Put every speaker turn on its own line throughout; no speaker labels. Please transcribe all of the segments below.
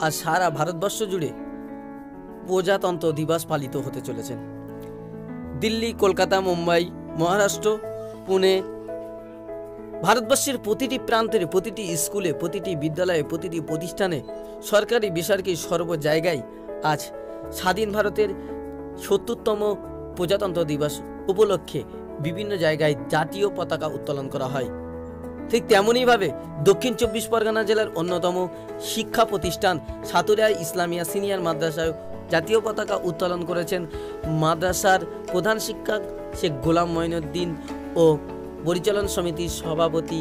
আর সারা ভারতবর্ষ জুড়ে প্রজাতন্ত্র দিবস পালিত হতে চলেছে। দিল্লি, কলকাতা, মুম্বাই, মহারাষ্ট্র, পুনে, ভারতবর্ষের প্রতিটি প্রান্তের প্রতিটি স্কুলে, প্রতিটি বিদ্যালয়ে, প্রতিটি প্রতিষ্ঠানে সরকারি বেসরকারি সর্ব জায়গায় আজ স্বাধীন ভারতের সত্তরতম প্রজাতন্ত্র দিবস উপলক্ষে বিভিন্ন জায়গায় জাতীয় পতাকা উত্তোলন করা হয়। ঠিক তেমনইভাবে দক্ষিণ চব্বিশ পরগনা জেলার অন্যতম শিক্ষা প্রতিষ্ঠান সাতুরিয়া ইসলামিয়া সিনিয়র মাদ্রাসায় জাতীয় পতাকা উত্তোলন করেছেন মাদ্রাসার প্রধান শিক্ষক শেখ গোলাম মঈনুদ্দিন ও পরিচালন সমিতির সভাপতি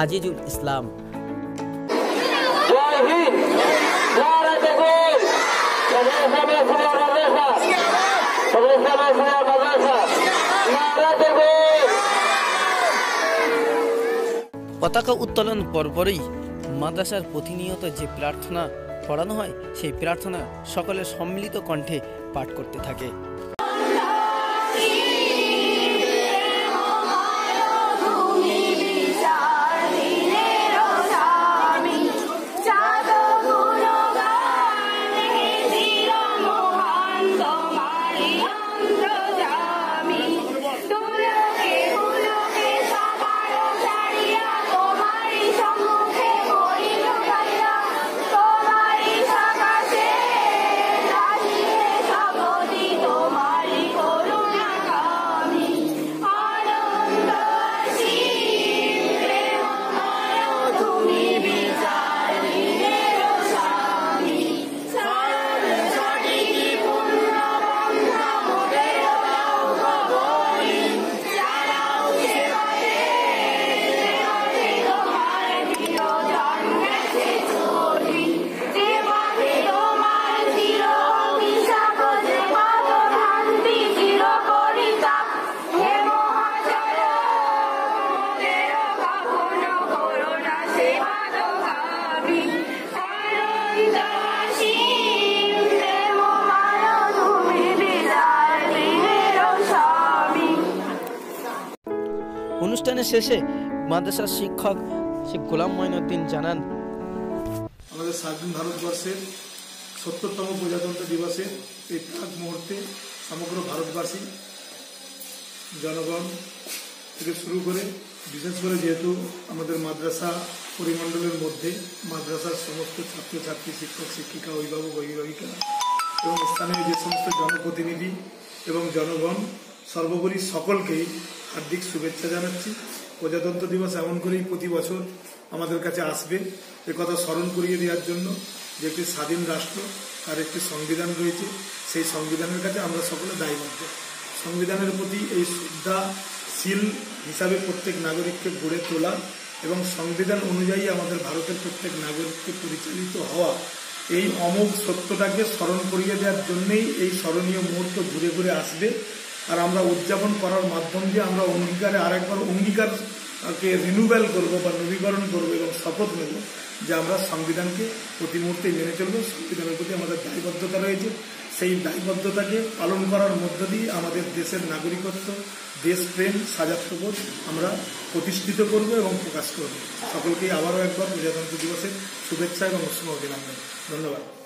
আজিজুল ইসলাম। পতাকা উত্তোলন পরপরই মাদ্রাসার প্রতিনিয়ত যে প্রার্থনা পড়ানো হয়, সেই প্রার্থনা সকলে সম্মিলিত কণ্ঠে পাঠ করতে থাকে। অনুষ্ঠানের শেষে মাদ্রাসার শিক্ষক শেখ গোলাম মঈনুদ্দিন জানান,
আমাদের স্বাধীন ভারতবর্ষের সত্তরতম প্রজাতন্ত্র দিবসের এই প্রাক মুহূর্তে সমগ্র ভারতবাসী, জনগণ থেকে শুরু করে, বিশেষ করে যেহেতু আমাদের মাদ্রাসা পরিমণ্ডলের মধ্যে মাদ্রাসার সমস্ত ছাত্রছাত্রী, শিক্ষক, শিক্ষিকা, অভিভাবক, অভিভাবিকা এবং স্থানীয় যে সমস্ত জনপ্রতিনিধি এবং জনগণ সর্বোপরি সকলকেই হার্দিক শুভেচ্ছা জানাচ্ছি। প্রজাতন্ত্র দিবস এমন করেই প্রতি বছর আমাদের কাছে আসবে। এ কথা স্মরণ করিয়ে দেওয়ার জন্য যে একটি স্বাধীন রাষ্ট্র তার একটি সংবিধান রয়েছে, সেই সংবিধানের কাছে আমরা সকলে দায়বদ্ধ। সংবিধানের প্রতি এই শ্রদ্ধাশীল হিসাবে প্রত্যেক নাগরিককে গড়ে তোলা এবং সংবিধান অনুযায়ী আমাদের ভারতের প্রত্যেক নাগরিককে পরিচালিত হওয়া, এই অমোঘ সত্যটাকে স্মরণ করিয়ে দেওয়ার জন্যেই এই স্মরণীয় মুহূর্ত ঘুরে ঘুরে আসবে। আর আমরা উদযাপন করার মাধ্যম দিয়ে আমরা অঙ্গীকারে আরেকবার অঙ্গীকারকে রিনুভেল করব বা নবীকরণ করব এবং শপথ নেব যে আমরা সংবিধানকে প্রতি মুহূর্তে মেনে চলবো। সংবিধানের প্রতি আমাদের দায়বদ্ধতা রয়েছে। সেই দায়বদ্ধতাকে পালন করার মধ্য দিয়ে আমাদের দেশের নাগরিকত্ব, দেশপ্রেম সাজাত্ববোধ আমরা প্রতিষ্ঠিত করব এবং প্রকাশ করব। সকলকেই আবারও একবার প্রজাতন্ত্র দিবসের শুভেচ্ছা এবং অভিনন্দন। ধন্যবাদ।